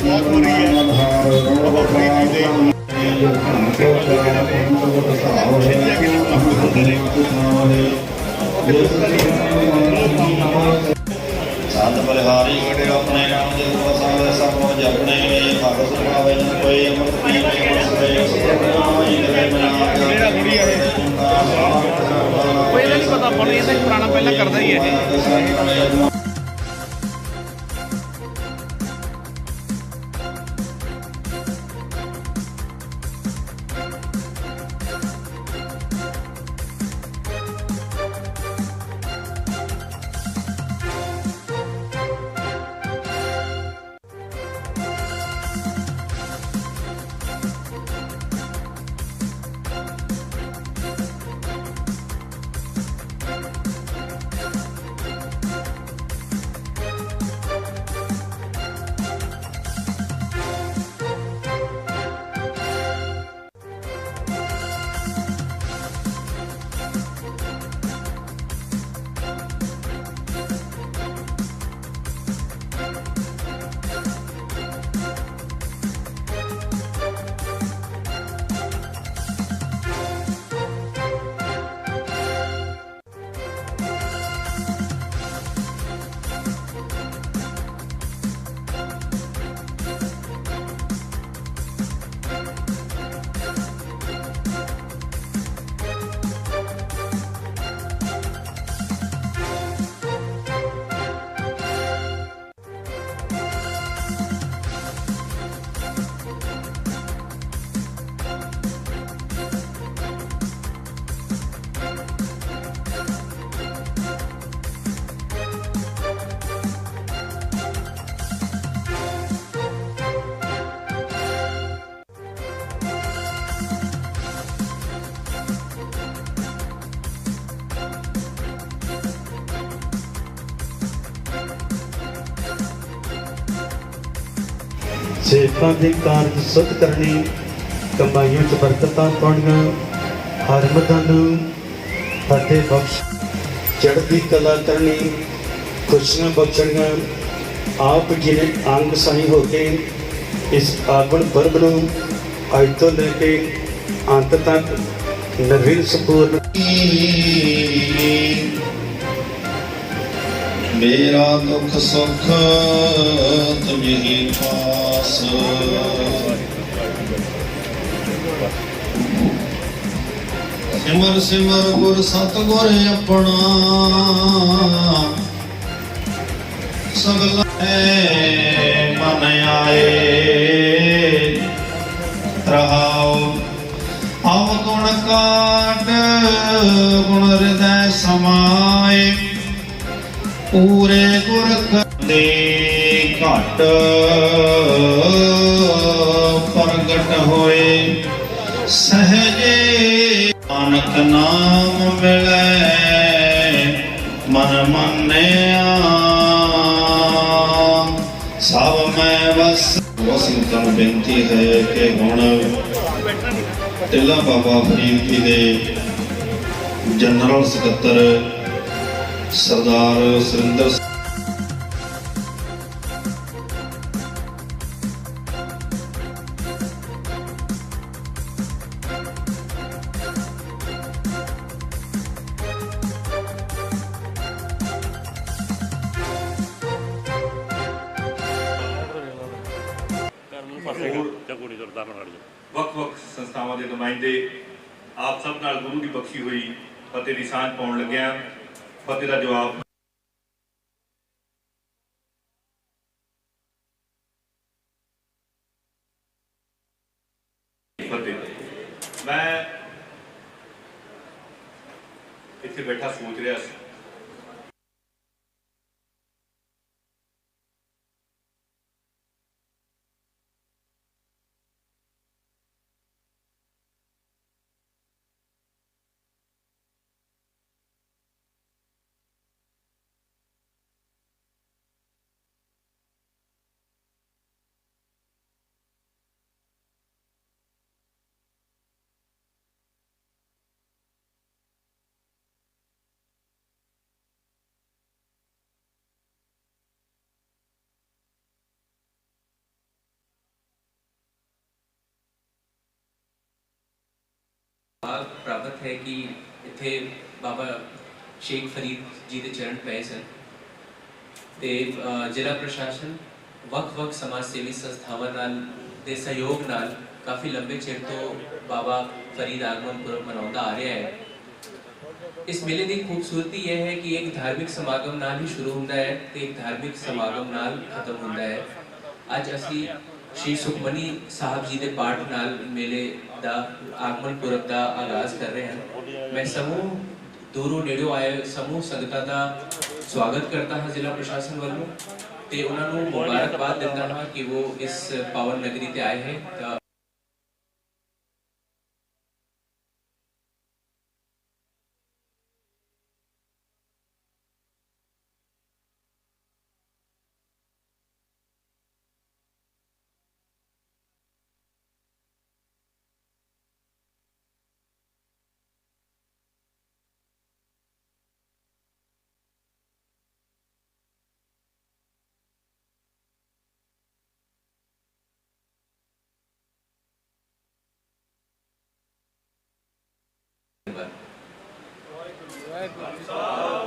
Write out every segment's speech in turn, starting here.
ਵਿਚਾਰੋ ਇਕ ਮਨ ਆਧਾਰ ਰੋ ਸੰਤ ਬਲਿਹਾਰੀ ਗੜੇ ਆਪਣੇ ਨਾਮ ਦੇ ਵਸਾਵੇ ਸਭ ਨੂੰ ਜਪਣੇ ਭਗਤ ਸੁਭਾਵੇ ਕੋਈ ਅਮਰ ਪੀਵੇ ਅਮਰ ਸਵੇ ਸੁਭਾਈ ਕਰੇ ਮਨਾ ਕਿਹੜਾ ਬੁੜੀ ਆ ਇਹ? ਨਹੀਂ ਪਤਾ, ਆਪਾਂ ਇਹ ਤਾਂ ਪੁਰਾਣਾ ਪਹਿਲਾਂ ਕਰਦਾ ਹੀ ਹੈ ਸੇਵਕਾਂ ਦੇ ਕਾਰਜ ਸੁਧ ਕਰਨੀ ਕਮਾਈਆਂ ਚ ਬਰਕਤਾਂ ਪਾਉਣੀਆਂ, ਹਰ ਮਦਾਂ ਫਤਿਹ ਬਖਸ਼ ਚੜ੍ਹਦੀ ਕਲਾ ਕਰਨੀ, ਖੁਸ਼ੀਆਂ ਬਖਸ਼ਣੀਆਂ, ਆਪ ਜੀ ਨੇ ਅੰਗ ਸਾਈ ਹੋ ਕੇ ਇਸ ਪਾਵਨ ਪਰਬ ਨੂੰ ਅੱਜ ਤੋਂ ਲੈ ਕੇ ਅੰਤ ਤੱਕ ਨਵੀਨ ਸੰਪੂਰਨ ਮੇਰਾ ਦੁੱਖ ਸੁਖ ਤੁਝੇ ਪਾਸ। ਸਿਮਰ ਸਿਮਰ ਗੁਰ ਸਤਗੁਰ ਆਪਣਾ। ਸਗਲਾ ਹੈ ਮਨ ਆਏ। ਰਹਾਉ ਆਵ ਗੁਣ ਕਾਟ, ਗੁਣ ਹਿਰਦੈ ਸਮਾਏ। ਪੂਰੇ ਗੁਰ ਕਰਦੇ ਘਟ ਪ੍ਰਗਟ ਹੋਏ। ਸਹਜੇ ਨਾਨਕ ਨਾਮ ਮਿਲੈ, ਮਨ ਮੰਨਿਆ। ਸਭ ਮੈਂ ਬਸ ਵਸਿੰਤਾਂ ਬੇਨਤੀ ਹੈ ਕਿ ਹੁਣ ਟਿੱਲਾ ਬਾਬਾ ਫਰੀਦ ਜੀ ਦੇ ਜਨਰਲ ਸਕੱਤਰ ਸਰਦਾਰ ਸੁਰਿੰਦਰ ਸਿੰਘ ਵੱਖ-ਵੱਖ ਸੰਸਥਾਵਾਂ ਦੇ ਨੁਮਾਇੰਦੇ ਆਪ ਸਭ ਨਾਲ ਗੁਰੂ ਦੀ ਬਖਸ਼ੀ ਹੋਈ, ਫਤਿਹ ਦੀ ਸਾਂਝ ਪਾਉਣ ਲੱਗਿਆ ਫਤਿਹ ਦਾ ਜਵਾਬ। ਮੈਂ ਇੱਥੇ ਬੈਠਾ ਸੋਚ ਰਿਹਾ ਸੀ। ਪ੍ਰਾਪਤ ਹੈ ਕਿ ਇੱਥੇ ਬਾਬਾ ਸ਼ੇਖ ਫਰੀਦ ਜੀ ਦੇ ਚਰਨ ਪਏ ਸਨ। ਤੇ ਜ਼ਿਲ੍ਹਾ ਪ੍ਰਸ਼ਾਸਨ ਵੱਖ-ਵੱਖ ਸਮਾਜ ਸੇਵੀ ਸੰਸਥਾਵਾਂ ਨਾਲ ਦੇ ਸਹਿਯੋਗ ਨਾਲ ਕਾਫੀ ਲੰਬੇ ਚਿਰ ਤੋਂ ਬਾਬਾ ਫਰੀਦ ਆਗਮਨ ਪੁਰਬ ਮਨਾਉਂਦਾ ਆ ਰਿਹਾ ਹੈ। ਇਸ ਮੇਲੇ ਦੀ ਖੂਬਸੂਰਤੀ ਇਹ ਹੈ ਕਿ ਇੱਕ ਧਾਰਮਿਕ ਸਮਾਗਮ ਨਾਲ ਹੀ ਸ਼ੁਰੂ ਹੁੰਦਾ ਹੈ ਤੇ ਇੱਕ ਧਾਰਮਿਕ ਸਮਾਗਮ ਨਾਲ ਖਤਮ ਹੁੰਦਾ ਹੈ। ਅੱਜ ਅਸੀਂ ਸ਼੍ਰੀ ਸੁਖਮਨੀ ਸਾਹਿਬ ਜੀ ਦੇ ਪਾਠ ਨਾਲ ਮੇਲੇ ਦਾ ਆਗਮਨ ਪੁਰਬ ਦਾ ਆਗਾਜ਼ ਕਰ ਰਹੇ ਹਾਂ ਮੈਂ ਸਮੂਹ ਦੂਰੋਂ ਨੇੜਿਓਂ ਆਏ ਸਮੂਹ ਸੰਗਤਾਂ ਦਾ ਸਵਾਗਤ ਕਰਦਾ ਹਾਂ ਜ਼ਿਲ੍ਹਾ ਪ੍ਰਸ਼ਾਸਨ ਵੱਲੋਂ ਤੇ ਉਹਨਾਂ ਨੂੰ ਮੁਬਾਰਕਬਾਦ ਦਿੰਦਾ ਹਾਂ ਕਿ ਉਹ ਇਸ ਪਾਵਨ ਨਗਰੀ ਤੇ ਆਏ ਹੈ। ਤਾਂ Jai Guru.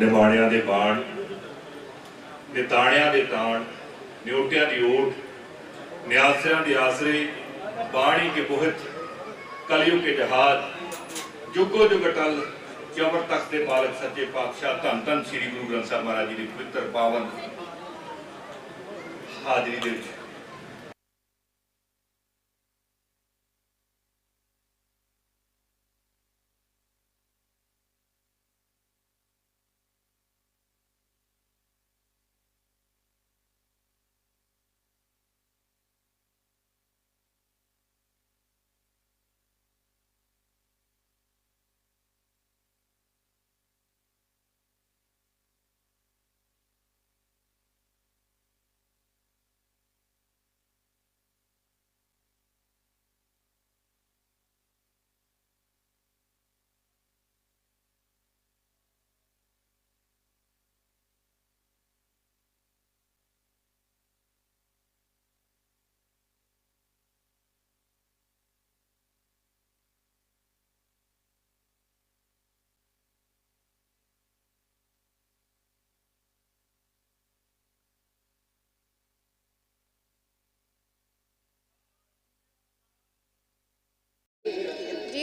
ਨਿਮਾਣਿਆਂ ਦੇ ਬਾਣ ਨਿਤਾਣਿਆਂ ਦੇ ਤਾਣ, ਨਿਉਟਿਆਂ ਦੀ ਓਟ ਨਿਆਸਿਆਂ ਦੇ ਆਸਰੇ, ਬਾਣੀ ਕੇ ਬੋਹਿਤ, ਕਲਯੁਗ ਕੇ ਜਹਾਦ ਜੁਗੋ ਜੁਗ ਅਟਲ, ਚਮਰ ਤਖਤ ਦੇ ਮਾਲਕ ਸੱਚੇ ਪਾਤਸ਼ਾਹ ਧੰਨ ਧੰਨ ਸ੍ਰੀ ਗੁਰੂ ਗ੍ਰੰਥ ਸਾਹਿਬ ਮਹਾਰਾਜ ਜੀ ਦੀ ਪਵਿੱਤਰ ਪਾਵਨ ਹਾਜ਼ਰੀ ਦੇ ਵਿੱਚ।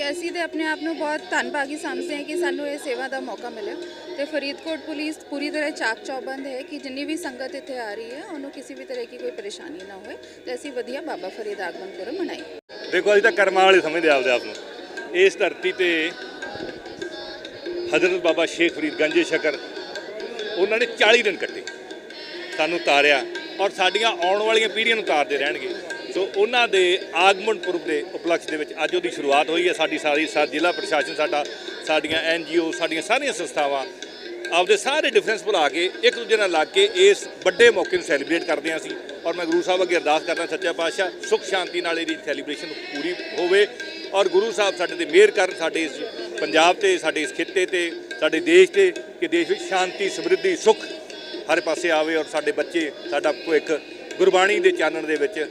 ਅਸੀਂ ਤੇ ਆਪਣੇ ਆਪ ਨੂੰ ਬਹੁਤ ਧੰਨਭਾਗੀ ਸਮਝਦੇ ਹਾਂ ਕਿ ਸਾਨੂੰ ਇਹ ਸੇਵਾ ਦਾ ਮੌਕਾ ਮਿਲਿਆ। ਤੇ ਫਰੀਦਕੋਟ ਪੁਲਿਸ ਪੂਰੀ ਤਰ੍ਹਾਂ ਚਾਕ ਚੌਬੰਦ ਹੈ ਕਿ ਜਿੰਨੀ ਵੀ ਸੰਗਤ ਇੱਥੇ ਆ ਰਹੀ ਹੈ, ਉਹਨੂੰ ਕਿਸੇ ਵੀ ਤਰ੍ਹਾਂ ਦੀ ਕੋਈ ਪਰੇਸ਼ਾਨੀ ਨਾ ਹੋਵੇ ਤੇ ਅਸੀਂ ਵਧੀਆ ਬਾਬਾ ਫਰੀਦ ਆਗਮਨ ਪੁਰਬ ਮਨਾਈ। ਦੇਖੋ, ਅਸੀਂ ਤਾਂ ਕਰਮਾਂ ਵਾਲੇ ਸਮਝਦੇ ਆਪਦੇ ਆਪ ਨੂੰ। ਇਸ ਧਰਤੀ ਤੇ ਹਜ਼ਰਤ ਬਾਬਾ ਸ਼ੇਖ ਫਰੀਦ ਗੰਜੇ ਸ਼ਕਰ, ਉਹਨਾਂ ਨੇ 40 ਦਿਨ ਕੱਟੇ। ਸਾਨੂੰ ਤਾਰਿਆ ਔਰ ਸਾਡੀਆਂ ਆਉਣ ਵਾਲੀਆਂ ਪੀੜ੍ਹੀਆਂ ਨੂੰ ਤਾਰਦੇ ਰਹਿਣਗੇ। ਸੋ ਉਹਨਾਂ ਦੇ ਆਗਮਨ ਪੁਰਬ ਦੇ ਉਪਲਕਸ਼ ਦੇ ਵਿੱਚ ਅੱਜ ਉਹਦੀ ਸ਼ੁਰੂਆਤ ਹੋਈ ਹੈ। ਸਾਡੀ ਸਾਰੀ ਸਾ, ਜ਼ਿਲ੍ਹਾ ਪ੍ਰਸ਼ਾਸਨ ਸਾਡਾ, ਸਾਡੀਆਂ ਐਨ ਜੀ ਓ, ਸਾਡੀਆਂ ਸਾਰੀਆਂ ਸੰਸਥਾਵਾਂ ਆਪਦੇ ਸਾਰੇ ਡਿਫਰੈਂਸ ਭੁਲਾ ਕੇ ਇੱਕ ਦੂਜੇ ਨਾਲ ਲੱਗ ਕੇ ਇਸ ਵੱਡੇ ਮੌਕੇ ਨੂੰ ਸੈਲੀਬ੍ਰੇਟ ਕਰਦੇ ਹਾਂ ਅਸੀਂ ਔਰ ਮੈਂ ਗੁਰੂ ਸਾਹਿਬ ਅੱਗੇ ਅਰਦਾਸ ਕਰਦਾ ਸੱਚਾ ਪਾਤਸ਼ਾਹ, ਸੁਖ ਸ਼ਾਂਤੀ ਨਾਲ ਇਹਦੀ ਸੈਲੀਬ੍ਰੇਸ਼ਨ ਪੂਰੀ ਹੋਵੇ ਔਰ ਗੁਰੂ ਸਾਹਿਬ ਸਾਡੇ ਤੇ ਮਿਹਰ ਕਰਨ, ਸਾਡੇ ਇਸ ਪੰਜਾਬ ਤੇ, ਸਾਡੇ ਇਸ ਖਿੱਤੇ ਤੇ, ਸਾਡੇ ਦੇਸ਼ ਤੇ, ਕਿ ਦੇਸ਼ ਵਿੱਚ ਸ਼ਾਂਤੀ, ਸਮਰਿੱਧੀ, ਸੁਖ ਹਰ ਪਾਸੇ ਆਵੇ ਔਰ ਸਾਡੇ ਬੱਚੇ, ਸਾਡਾ ਭਵਿੱਖ ਗੁਰਬਾਣੀ ਦੇ ਚਾਨਣ ਦੇ ਵਿੱਚ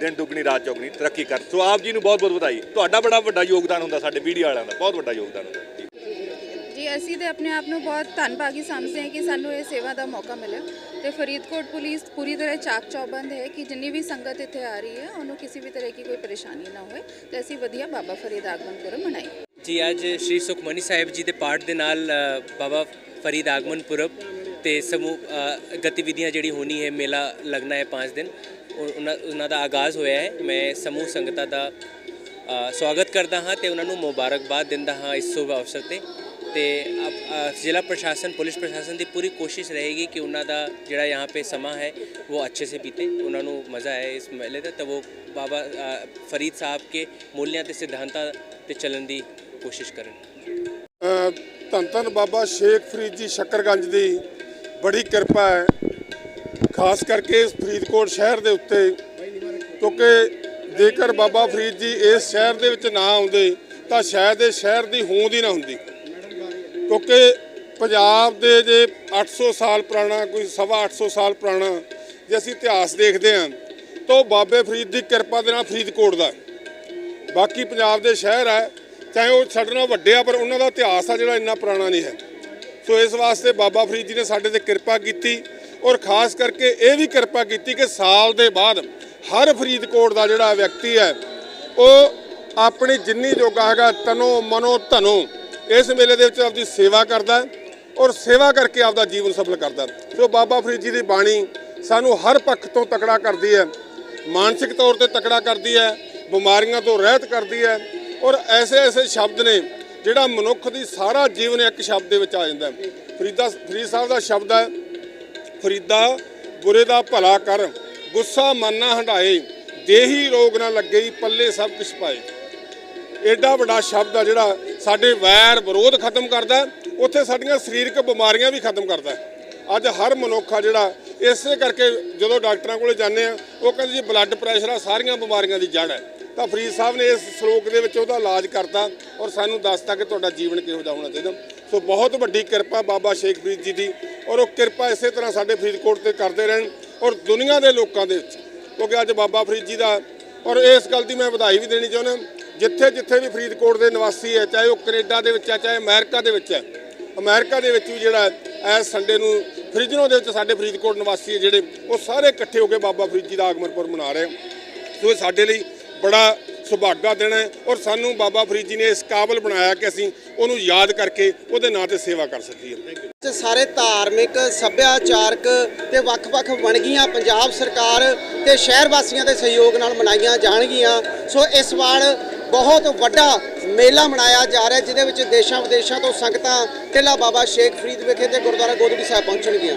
ਦਿਨ ਦੁੱਗਣੀ ਰਾਤ ਚੌਗਣੀ ਤਰੱਕੀ ਕਰ। ਸੋ ਆਪ ਜੀ ਨੂੰ ਬਹੁਤ ਬਹੁਤ ਵਧਾਈ। ਤੁਹਾਡਾ ਬੜਾ ਵੱਡਾ ਯੋਗਦਾਨ ਹੁੰਦਾ ਸਾਡੇ ਮੀਡੀਆ ਵਾਲਿਆਂ ਦਾ। ਬਹੁਤ ਵੱਡਾ ਯੋਗਦਾਨ ਹੁੰਦਾ। ਜੀ ਅਸੀਂ ਤੇ ਆਪਣੇ ਆਪ ਨੂੰ ਬਹੁਤ ਧੰਨਭਾਗੀ ਸਮਝਦੇ ਹਾਂ ਕਿ ਸਾਨੂੰ ਇਹ ਸੇਵਾ ਦਾ ਮੌਕਾ ਮਿਲਿਆ। ਤੇ ਫਰੀਦਕੋਟ ਪੁਲਿਸ ਪੂਰੀ ਤਰ੍ਹਾਂ ਚਾਕ ਚੌਬੰਦ ਹੈ ਕਿ ਜਿੰਨੀ ਵੀ ਸੰਗਤ ਇੱਥੇ ਆ ਰਹੀ ਹੈ ਉਹਨੂੰ ਕਿਸੇ ਵੀ ਤਰ੍ਹਾਂ ਦੀ ਕੋਈ ਪਰੇਸ਼ਾਨੀ ਨਾ ਹੋਵੇ ਤੇ ਅਸੀਂ ਵਧੀਆ ਬਾਬਾ ਫਰੀਦ ਆਗਮਨ ਪੁਰਬ ਮਨਾਈਏ। ਜੀ ਅੱਜ ਸ਼੍ਰੀ ਸੁਖਮਨੀ ਸਾਹਿਬ ਜੀ ਦੇ ਪਾਠ ਦੇ ਨਾਲ ਬਾਬਾ ਫਰੀਦ ਆਗਮਨ ਪੁਰਬ ਤੇ ਸਮੂਹ ਗਤੀਵਿਧੀਆਂ ਜਿਹੜੀ ਹੋਣੀ ਹੈ ਮੇਲਾ ਲੱਗਣਾ ਹੈ 5 ਦਿਨ। ਉਹਨਾਂ ਉਹਨਾਂ ਦਾ ਆਗਾਜ਼ ਹੋਇਆ ਹੈ। ਮੈਂ ਸਮੂਹ ਸੰਗਤਾਂ ਦਾ ਸਵਾਗਤ ਕਰਦਾ ਹਾਂ ਤੇ ਉਹਨਾਂ ਨੂੰ ਮੁਬਾਰਕਬਾਦ ਦਿੰਦਾ ਹਾਂ ਇਸ ਸ਼ੁਭ ਅਵਸਰ ਤੇ। ਤੇ ਜ਼ਿਲ੍ਹਾ ਪ੍ਰਸ਼ਾਸਨ, ਪੁਲਿਸ ਪ੍ਰਸ਼ਾਸਨ ਦੀ ਪੂਰੀ ਕੋਸ਼ਿਸ਼ ਰਹੇਗੀ ਕਿ ਉਹਨਾਂ ਦਾ ਜਿਹੜਾ ਯਹਾਂ ਪੇ ਸਮਾਂ ਹੈ, ਉਹ ਅੱਛੇ ਸੇ ਬੀਤੇ। ਉਹਨਾਂ ਨੂੰ ਮਜ਼ਾ ਆਏ ਇਸ ਮੇਲੇ ਦਾ। ਤਾਂ ਉਹ ਬਾਬਾ ਫਰੀਦ ਸਾਹਿਬ ਕੇ ਮੂਲਿਆਂ ਤੇ ਸਿਧਾਂਤਾਂ ਤੇ ਚੱਲਣ ਦੀ ਕੋਸ਼ਿਸ਼ ਕਰਨ। ਧੰਨ ਧੰਨ ਬਾਬਾ ਸ਼ੇਖ ਫਰੀਦ ਜੀ ਸ਼ੱਕਰਗੰਜ ਦੀ ਬੜੀ ਕਿਰਪਾ ਹੈ। ਖਾਸ ਕਰਕੇ ਇਸ ਫਰੀਦਕੋਟ ਸ਼ਹਿਰ ਦੇ ਉੱਤੇ, ਕਿਉਂਕਿ ਜੇਕਰ ਬਾਬਾ ਫਰੀਦ ਜੀ ਇਸ ਸ਼ਹਿਰ ਦੇ ਵਿੱਚ ਨਾ ਆਉਂਦੇ, ਤਾਂ ਸ਼ਾਇਦ ਇਹ ਸ਼ਹਿਰ ਦੀ ਹੋਂਦ ਹੀ ਨਾ ਹੁੰਦੀ। ਕਿਉਂਕਿ ਪੰਜਾਬ ਦੇ ਜੇ 800 ਸਾਲ ਪੁਰਾਣਾ, ਕੋਈ ਸਵਾ 800 ਸਾਲ ਪੁਰਾਣਾ ਜੇ ਅਸੀਂ ਇਤਿਹਾਸ ਦੇਖਦੇ ਹਾਂ, ਤਾਂ ਉਹ ਬਾਬੇ ਫਰੀਦ ਦੀ ਕਿਰਪਾ ਦੇ ਨਾਲ ਫਰੀਦਕੋਟ ਦਾ ਬਾਕੀ ਪੰਜਾਬ ਦੇ ਸ਼ਹਿਰ ਹੈ, ਚਾਹੇ ਉਹ ਸਾਡੇ ਨਾਲ ਵੱਡੇ ਆ, ਪਰ ਉਹਨਾਂ ਦਾ ਇਤਿਹਾਸ ਆ ਜਿਹੜਾ ਇੰਨਾ ਪੁਰਾਣਾ ਨਹੀਂ ਹੈ। ਸੋ ਇਸ ਵਾਸਤੇ ਬਾਬਾ ਫਰੀਦ ਜੀ ਨੇ ਸਾਡੇ ਤੇ ਕਿਰਪਾ ਕੀਤੀ। ਔਰ ਖਾਸ ਕਰਕੇ ਇਹ ਵੀ ਕਿਰਪਾ ਕੀਤੀ ਕਿ ਸਾਲ ਦੇ ਬਾਅਦ ਹਰ ਫਰੀਦਕੋਟ ਦਾ ਜਿਹੜਾ ਵਿਅਕਤੀ ਹੈ, ਉਹ ਆਪਣੀ ਜਿੰਨੀ ਜੋਗਾ ਹੈਗਾ ਤਨੋ ਮਨੋ ਧਨੋ ਇਸ ਮੇਲੇ ਦੇ ਵਿੱਚ ਆਪਦੀ ਸੇਵਾ ਕਰਦਾ ਔਰ ਸੇਵਾ ਕਰਕੇ ਆਪਦਾ ਜੀਵਨ ਸਫਲ ਕਰਦਾ ਹੈ। ਸੋ ਬਾਬਾ ਫਰੀਦ ਜੀ ਦੀ ਬਾਣੀ ਸਾਨੂੰ ਹਰ ਪੱਖ ਤੋਂ ਤਕੜਾ ਕਰਦੀ ਹੈ, ਮਾਨਸਿਕ ਤੌਰ ਤੇ ਤਕੜਾ ਕਰਦੀ ਹੈ, ਬਿਮਾਰੀਆਂ ਤੋਂ ਰਹਿਤ ਕਰਦੀ ਹੈ ਔਰ ਐਸੇ ਐਸੇ ਸ਼ਬਦ ਨੇ ਜਿਹੜਾ ਮਨੁੱਖ ਦੀ ਸਾਰਾ ਜੀਵਨ ਇੱਕ ਸ਼ਬਦ ਦੇ ਵਿੱਚ ਆ ਜਾਂਦਾ ਫਰੀਦਾ ਫਰੀਦ ਸਾਹਿਬ ਦਾ ਸ਼ਬਦ ਹੈ ਫਰੀਦਾ, ਬੁਰੇ ਦਾ ਭਲਾ ਕਰ, ਗੁੱਸਾ ਮਨ ਨਾ ਹੰਡਾਏ ਦੇਹੀ ਰੋਗ ਨਾ ਲੱਗੇ, ਪੱਲੇ ਸਭ ਕੁਛ ਪਾਏ। ਐਡਾ ਵੱਡਾ ਸ਼ਬਦ ਆ ਜਿਹੜਾ ਸਾਡੇ ਵੈਰ ਵਿਰੋਧ ਖਤਮ ਕਰਦਾ ਉੱਥੇ ਸਾਡੀਆਂ ਸਰੀਰਕ ਬਿਮਾਰੀਆਂ ਵੀ ਖਤਮ ਕਰਦਾ ਅੱਜ ਹਰ ਮਨੁੱਖ ਆ ਜਿਹੜਾ, ਇਸੇ ਕਰਕੇ ਜਦੋਂ ਡਾਕਟਰਾਂ ਕੋਲੇ ਜਾਂਦੇ ਆ ਉਹ ਕਹਿੰਦੇ ਜੀ ਬਲੱਡ ਪ੍ਰੈਸ਼ਰ ਆ, ਸਾਰੀਆਂ ਬਿਮਾਰੀਆਂ ਦੀ ਜੜ ਹੈ। ਤਾਂ ਫਰੀਦ ਸਾਹਿਬ ਨੇ ਇਸ ਸ਼ਲੋਕ ਦੇ ਵਿੱਚ ਉਹਦਾ ਇਲਾਜ ਕਰਤਾ ਔਰ ਸਾਨੂੰ ਦੱਸਤਾ ਕਿ ਤੁਹਾਡਾ ਜੀਵਨ ਕਿਹੋ ਜਿਹਾ ਹੋਣਾ ਚਾਹੀਦਾ। ਸੋ ਬਹੁਤ ਵੱਡੀ ਕਿਰਪਾ ਬਾਬਾ ਸ਼ੇਖ ਫਰੀਦ ਜੀ ਦੀ ਔਰ ਉਹ ਕਿਰਪਾ ਇਸੇ ਤਰ੍ਹਾਂ ਸਾਡੇ ਫਰੀਦਕੋਟ ਤੇ ਕਰਦੇ ਰਹਿਣ ਔਰ ਦੁਨੀਆ ਦੇ ਲੋਕਾਂ ਦੇ ਵਿੱਚ। ਕਿਉਂਕਿ ਅੱਜ ਬਾਬਾ ਫਰੀਦ ਜੀ ਦਾ ਔਰ ਇਸ ਗੱਲ ਦੀ ਮੈਂ ਵਧਾਈ ਵੀ ਦੇਣੀ ਚਾਹੁੰਦਾ ਜਿੱਥੇ ਜਿੱਥੇ ਵੀ ਫਰੀਦਕੋਟ ਦੇ ਨਿਵਾਸੀ ਹੈ, ਚਾਹੇ ਉਹ ਕੈਨੇਡਾ ਦੇ ਵਿੱਚ ਹੈ, ਚਾਹੇ ਅਮਰੀਕਾ ਦੇ ਵਿੱਚ ਹੈ, ਅਮਰੀਕਾ ਦੇ ਵਿੱਚ ਵੀ ਜਿਹੜਾ ਇਸ ਸੰਡੇ ਨੂੰ ਫਰੀਜਨੋ ਦੇ ਵਿੱਚ ਸਾਡੇ ਫਰੀਦਕੋਟ ਨਿਵਾਸੀ ਹੈ ਜਿਹੜੇ ਉਹ ਸਾਰੇ ਇਕੱਠੇ ਹੋ ਕੇ ਬਾਬਾ ਫਰੀਦ ਜੀ ਦਾ ਆਗਮਨਪੁਰ ਮਨਾ ਰਹੇ ਸੋ ਇਹ ਸਾਡੇ ਲਈ ਬੜਾ ਸੁਭਾਗਾ ਦੇਣਾ ਹੈ ਔਰ ਸਾਨੂੰ ਬਾਬਾ ਫਰੀਦ ਜੀ ਨੇ ਇਸ ਕਾਬਲ ਬਣਾਇਆ ਕਿ ਅਸੀਂ ਉਹਨੂੰ ਯਾਦ ਕਰਕੇ ਉਹਦੇ ਨਾਂ ਤੇ ਸੇਵਾ ਕਰ ਸਕੀਏ। ਤੇ ਸਾਰੇ ਧਾਰਮਿਕ, ਸੱਭਿਆਚਾਰਕ ਤੇ ਵੱਖ-ਵੱਖ ਵਣਗੀਆਂ ਪੰਜਾਬ ਸਰਕਾਰ ਤੇ ਸ਼ਹਿਰ ਵਾਸੀਆਂ ਦੇ ਸਹਿਯੋਗ ਨਾਲ ਮਨਾਈਆਂ ਜਾਣਗੀਆਂ। ਸੋ ਇਸ ਵਾਰ ਬਹੁਤ ਵੱਡਾ ਮੇਲਾ ਮਨਾਇਆ ਜਾ ਰਿਹਾ ਜਿਹਦੇ ਵਿੱਚ ਦੇਸ਼ਾਂ ਵਿਦੇਸ਼ਾਂ ਤੋਂ ਸੰਗਤਾਂ ਟਿੱਲਾ ਬਾਬਾ ਸ਼ੇਖ ਫਰੀਦ ਵਿਖੇ ਤੇ ਗੁਰਦੁਆਰਾ ਗੋਦੜੀ ਸਾਹਿਬ ਪਹੁੰਚਣਗੀਆਂ।